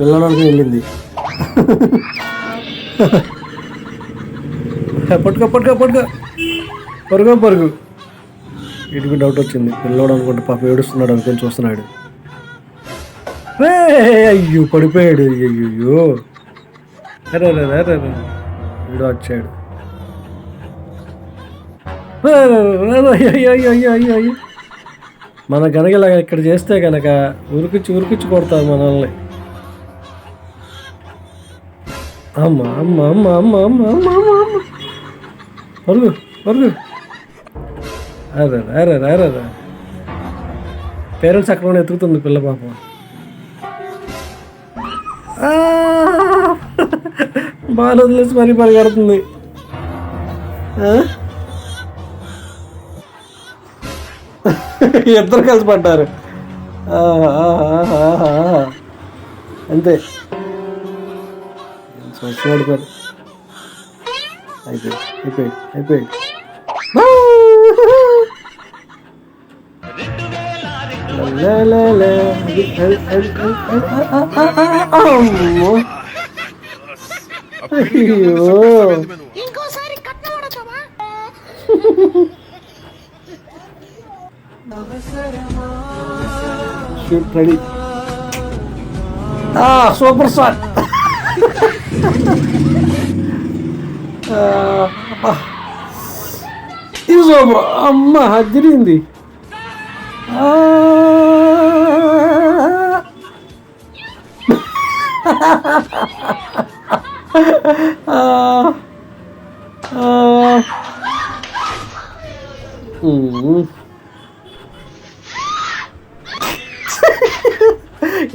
పిల్లడానికి వెళ్ళింది. పట్టుకో పట్టుకో పట్టుకో. పరుగు పరుగు. వీటికి డౌట్ వచ్చింది. పిల్లోడు అనుకుంటే పాప ఏడుస్తున్నాడు అనుకొని చూస్తున్నాడు. అయ్యో పడిపోయాడు. అయ్యో అరే వీడు వచ్చాడు. రే, రే, రే, అయ్యో అయ్యో అయ్యో అయ్యో మన కనుక ఇలా ఇక్కడ చేస్తే కనుక ఉరికిచ్చి ఉరికిచ్చి కొడతారు మనల్ని. ஆமாம் ஆமாம் ஆமாம் ஆமாம் ஆமாம் ஆமாம் ஆமாம் ஆமாம் வருது வருது అరే అరే అరే అరే పేరెంట్స్ అక్కడ ఎత్తుకుతుంది పిల్ల పాపం. ఆ! బాల్ వదిలేసి మరీ పరిగెడుతుంది ఆ? ఇద్దరు కలిసి పడ్డారు. అంతే. చూడు పది అయిపోయి అయిపోయి అయిపోయి అయ్యో షూట్ రెడీ సూపర్ సార్ ఇజోబ్ర అమ్మ అదిరింది.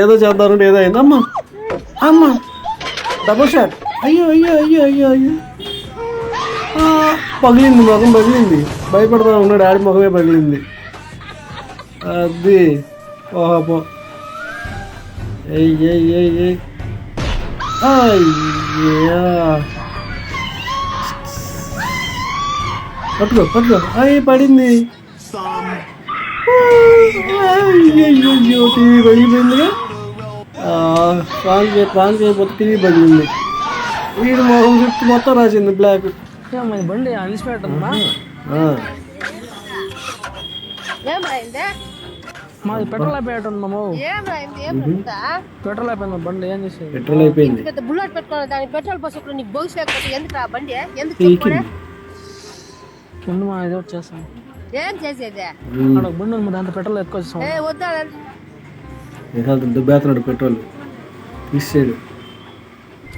ఏదో చేద్దామంటే ఏదో అయిందమ్మా అమ్మా. డబుల్ షాట్ అయ్యో అయ్యో అయ్యో అయ్యో అయ్యో. పగిలింది ముఖం పగిలింది. భయపడతా ఉన్నాడు ఆడి ముఖమే పగిలింది. అది ఓహో అయ్యా పట్టుకో పట్టుకో. అయ్యి పడింది. అయ్యో టీవీ పగిలిపోయిందిగా. ప్రాన్ ప్రాన్ చేయకపోతే టీవీ పగిలింది వీడు మొహం చుట్టూ మొత్తం రాసింది బ్లాక్ బండి రాయింది మాది పెట్రోల్ అయిపోయాడు రాయిందా పెట్రోల్ అయిపోయింది బండి ఏం చేసేది? పెట్రోల్ అయిపోయింది. పెద్ద బుల్లెట్ పెట్టుకుని దానికి పెట్రోల్ పోసి నీకు బొగ్గు లేకపోతే ఎందుకు రా బండి? ఎందుకు ముందు మా ఏదో వచ్చేస్తాం ఏం చేసేది? బండి ఉంది అంత పెట్రోల్ ఎక్కువ వద్దా? ఏకాంతం దుబ్బేస్తున్నాడు పెట్రోల్. తీసాడు.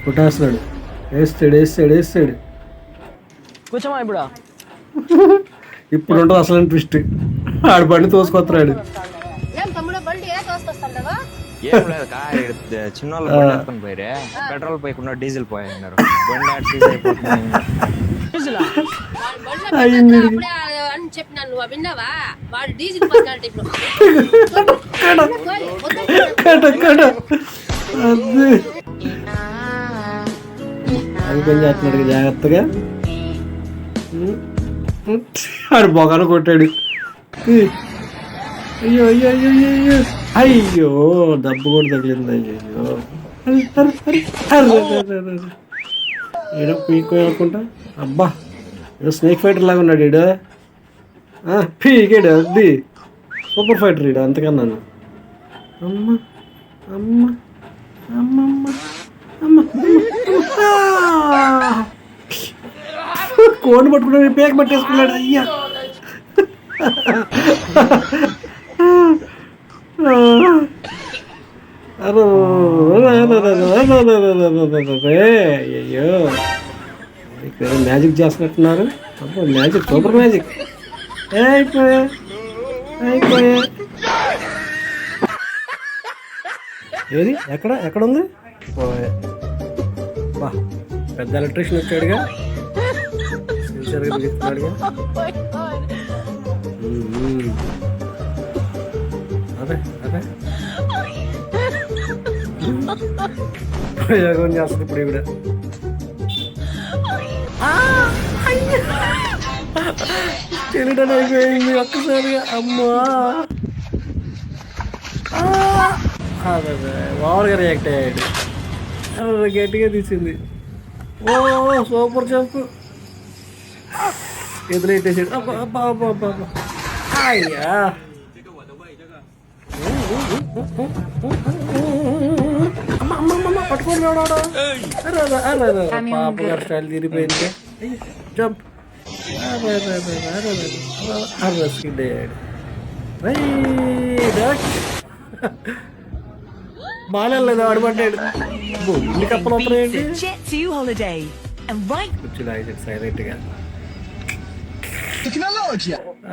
కొట్టేస్తున్నాడు. వేస్తాడు వేస్తాడు వేస్తాడు. కూర్చోమా ఇప్పుడు? ఇప్పుడు ఉంటుంది అసలు ట్విస్ట్ ఆడు బండి తోసుకొస్తున్నాడు ఏం చిన్న వాళ్ళు బండి ఎత్తుకొని పోయిరే. పెట్రోల్ పోయకుండా డీజిల్ పోయినారు బండి ఆడ సీజ్ అయిపోతుంది. అని చెప్పినా నువ్వు విన్నావా? వాడు డీజిల్ ఇప్పుడు. అది చేస్తున్నాడు జాగ్రత్తగా. ఆడు బొగాను కొట్టాడు. అయ్యో అయ్యో అయ్యో అయ్యో. అయ్యో డబ్బు కూడా తగిలింది. అయ్యో ఏడో ఈడ పీకో అనుకుంటా? అబ్బా ఏదో స్నేక్ ఫైటర్ లాగా ఉన్నాడు ఈడ. ఆ, అది. సూపర్ ఫైటర్ ఈడ అంతకన్నాను అమ్మ అమ్మ అమ్మమ్మ అమ్మ కోడి పట్టుకున్నాడు పేక పట్టేసుకున్నాడు. అయ్యా. అయ్యో ఇక్కడ మ్యాజిక్ చేస్తున్నట్టున్నారు. అబ్బో మ్యాజిక్ సూపర్ మ్యాజిక్. ఏ అయిపోయా. అయిపోయా. ఏది? ఎక్కడ? ఎక్కడ ఉంది? పోయే. బా పెద్ద ఎలక్ట్రీషియన్ వచ్చాడుగా. సిన్సియర్గా. అదే అదే. ప్రయోగం చేస్తుంది ఇప్పుడు ఈవిడ తెలియడం అయిపోయింది ఒక్కసారిగా అమ్మా ఆ! అదే ఓవర్గా రియాక్ట్ అయ్యాడు అరే, గట్టిగా తీసింది ఓ సూపర్ జంప్ ఎదురెట్టేసాడు అబ్బా అబ్బా అబ్బా అబ్బా అబ్బా అయ్యా అమ్మ అమ్మ అమ్మ పట్టుకోండి వాడాడు అరే అరే అరే అరే పాప గారు స్టైల్ తిరిగిపోయింది జంప్ అరే అరే అరే అరే అరే అరే స్కిడ్ అయ్యాడు బాగాలేదు ఆడబడ్డాడు ఇన్ని కప్పలు వస్తున్నాయండి Jet to holiday. And right కుర్చీలో ఆడాడు సైలెంట్గా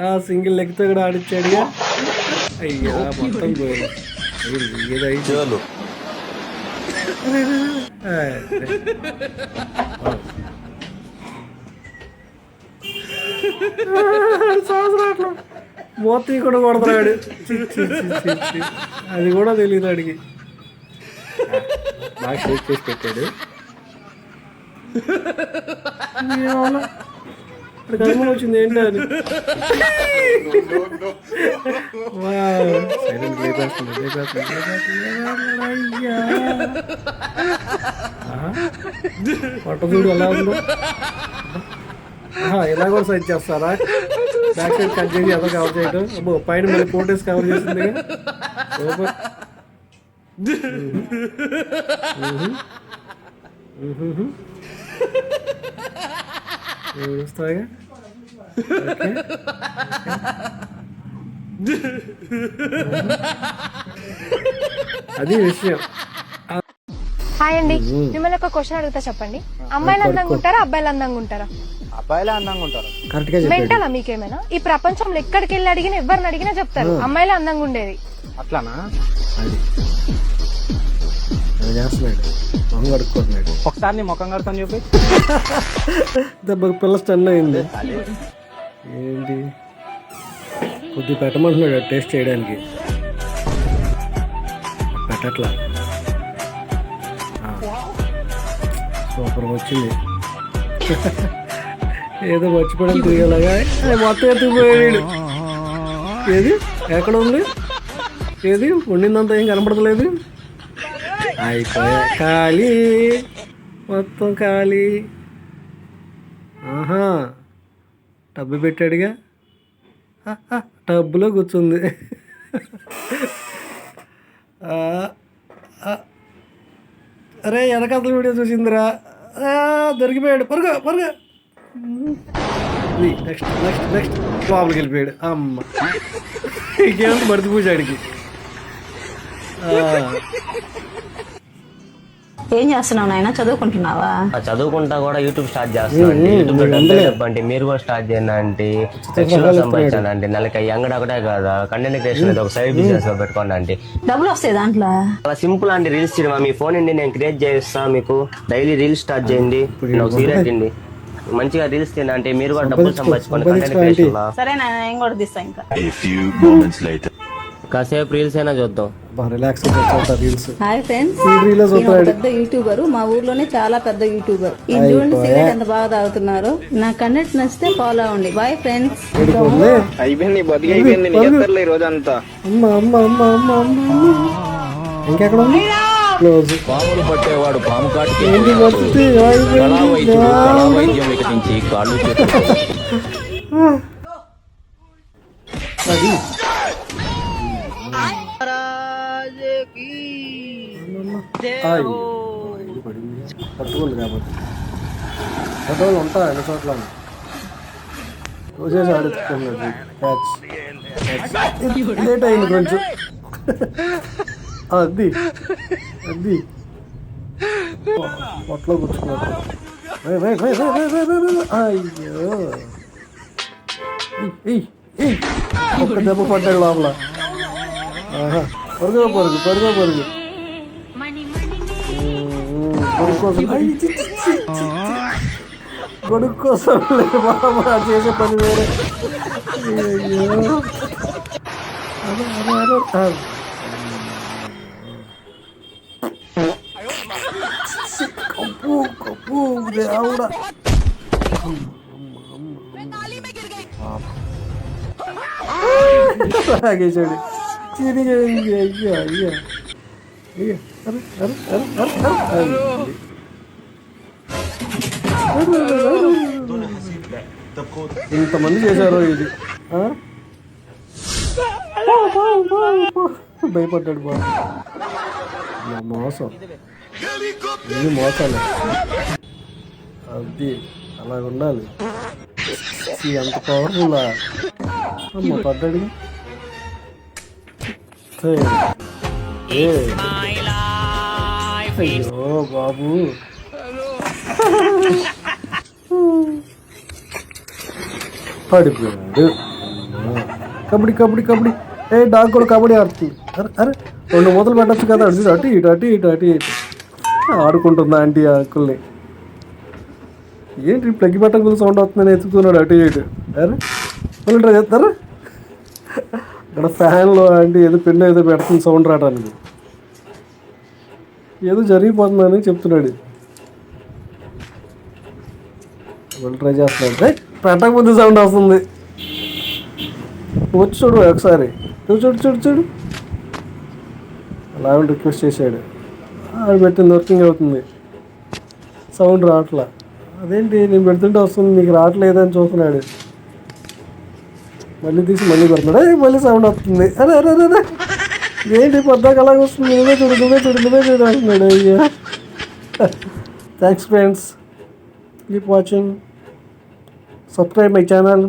ఆ సింగిల్ లెగ్తో కూడా ఆడిచ్చాడుగా అయ్యా మొత్తం పోయింది అయ్యింది, ఏదో అయింది. ఆ, సంవత్సరాలు మోతీ కూడా కొడతాడు. చి, చి, చి, చి, చి. అది కూడా తెలియదు అడిగి బాగా షేక్ చేసి పెట్టాడు. వచ్చింది ఏంటి అని సైలెంట్ లేపేస్తుంది లేపేస్తుంది లేపేస్తుంది, లేపేస్తుంది. అయ్యా ఆహా. పొట్ట చూడు ఎలా ఉందో ఆహా, ఇలా కూడా సైజ్ చేస్తారా బ్యాక్ సైడ్ కట్ చేసి అదో కవర్ చేయడం అబ్బో పైన మళ్ళీ ఫోటోస్ కవర్ చేసింది సూపర్ చూస్తాగా ఓకే అది విషయం. హాయ్ అండి. మిమ్మల్ని ఒక క్వశ్చన్ అడుగుతా చెప్పండి. అమ్మాయిలు అందంగా ఉంటారా? అబ్బాయిలు అందంగా ఉంటారా? కరెక్ట్గా చెప్పాడు మెంటలా మీకేమైనా? ఈ ప్రపంచంలో ఎక్కడికి వెళ్ళి అడిగినా ఎవరిని అడిగినా చెప్తారు. అమ్మాయిలు అందంగా ఉండేది. అట్లానా? అది. అది చేస్తున్నాడు. మొహం కడుక్కుంటున్నాడు ఒకసారి నీ ముఖం కడతాను చెప్పి దెబ్బకి పిల్ల స్టన్ అయింది. ఏంటి? కొద్ది పెట్టమంటున్నాడు టేస్ట్ చేయడానికి. పెట్టట్లా. సూపర్ వచ్చింది. ఏదో మర్చిపోవడం తిరిగేలాగా. మొత్తం ఎత్తుకుపోయాడు ఏది? ఎక్కడ ఉంది? ఏది? వండిందంతా ఏం కనపడతలేదు? అయిపోయా. ఖాళీ. మొత్తం ఖాళీ. ఆహా. డబ్బు పెట్టాడుగా. టబ్లో కూర్చుంది. అరే వెనకాతల వీడియో చూసిందిరా. దొరికిపోయాడు. పరుగు పరుగు. నెక్స్ట్ నెక్స్ట్ నెక్స్ట్ లోపలికి వెళ్ళిపోయాడు. అమ్మ. ఇంకేమంటే మడిది పూజాడికి ఏం చేస్తున్నావు నాయన? చదువుకుంటున్నావా? చదువుకుంటా కూడా యూట్యూబ్ స్టార్ట్ యూట్యూబ్లో డబ్బులు చెప్పండి మీరు కూడా స్టార్ట్ చేయండి అంటే లక్షల్లో సంపాదించానండి నెలకి అంగడి ఒకటే కాదా. కంటెంట్ క్రియేషన్ ఒక సైడ్ బిజినెస్గా పెట్టుకోండి అంటే డబ్బులు వస్తాయి దాంట్లో? చాలా సింపుల్ అండి రీల్స్ చేయడం మీ ఫోన్ అండి నేను క్రియేట్ చేస్తా మీకు. డైలీ రీల్స్ స్టార్ట్ చేయండి. ఒక సీరియల్ అండి మంచిగా రీల్స్ తిన్నా అంటే మీరు కూడా డబ్బులు సంపాదించుకోండి కంటెంట్ క్రియేషన్లో. సరే నేను కూడా తీస్తా ఇంకా. కాసేపు రీల్స్ అయినా చూద్దాం. Relax reels. Hi friends. ఒక పెద్ద యూట్యూబర్ మా ఊర్లోనే చాలా పెద్ద యూట్యూబర్. ఈ చూడండి సిగరెట్ ఎంత బాగా తాగుతున్నారు? నా కంటెంట్ నచ్చితే ఫాలో అవ్వండి. బాయ్ ఫ్రెండ్స్ అయిపోయింది బతికి ఈ రోజు అంతా అమ్మ అమ్మ అమ్మ అమ్మ అమ్మ ఇంకెక్కడ ఉంది? క్లోజ్ పాములు పట్టేవాడు పాము కాటికి వైద్యం వికటించి కాళ్ళు అది. పట్టుకుంది కాబట్టి పట్టుకోవాలి ఉంటా ఎన్ని చోట్ల రోజేసి ఆడుతున్నాడు క్యాచ్ లేట్ అయింది కొంచెం అది అది పొట్లో కూర్చున్నాడు రేయ్, రేయ్, రేయ్, రేయ్, రేయ్, రేయ్, రేయ్, రేయ్. అయ్యో ఏయ్, ఏయ్, ఏయ్. ఒక్క దెబ్బ పడ్డాడు లోపల ఆహా. పరుగు పరుగు పరుగు పరుగు కొడుకు కోసం అయ్యి, చి, చి, చి, చి, చి. కొడుకు కోసం లేదు బాబా చేసే పని వేరే అయ్యో అరే, అరే, అరే. ఆ. కప్పు కప్పు దేవుడా లాగేశాడు చిరిగింది అయ్యో అయ్యో ఇంతమంది చేశారు ఇది. భయపడ్డాడు బా మోసం. ఇది మోసాలు. అది అలా ఉండాలి ఎంత పవర్ఫుల్ అమ్మ పడ్డాడు. ఏ. అయ్యో బాబు. పడిపోయాడు కబడ్డీ కబడ్డీ కబడ్డీ. ఏ డాగ్ కూడా కబడ్డీ ఆడుతుంది. అరే అరే రెండు మూతలు పెట్టచ్చు కదా. అటు అటు ఇటు అటు ఇటు అటు ఇటు. ఆడుకుంటుందా ఆంటీ ఆ అంకుల్ని ఏంటి ప్లగ్ పెట్టకుండా సౌండ్ వస్తుందని ఎత్తుకుతున్నాడు అటు ఇటు. అరే మళ్ళీ చేస్తారా? ఇక్కడ ఫ్యాన్లో ఆంటీ ఏదో పెన్ను ఏదో పెడుతుంది సౌండ్ రావడానికి. ఏదో జరిగిపోతుందని చెప్తున్నాడు. మళ్ళీ ట్రై చేస్తున్నాడు పెట్టక పెట్టకపోతే సౌండ్ వస్తుంది. వచ్చి చూడు ఒకసారి. చూడు చూడు చూడు చూడు. అలా రిక్వెస్ట్ చేశాడు. ఆడు పెట్టింది వర్కింగ్ అవుతుంది. సౌండ్ రావట్లా. అదేంటి నేను పెడుతుంటే వస్తుంది నీకు రావట్లేదు అని చూస్తున్నాడు. మళ్ళీ తీసి మళ్ళీ పెడుతున్నాడు. మళ్ళీ సౌండ్ వస్తుంది. అరే అరే అరే. ఏంటి పొద్దాక అలాగ వస్తుంది? నువ్వే చూడు నువ్వే చూడు నువ్వే చూడు అంటున్నాడు అయ్యో. Thanks friends keep watching subscribe my channel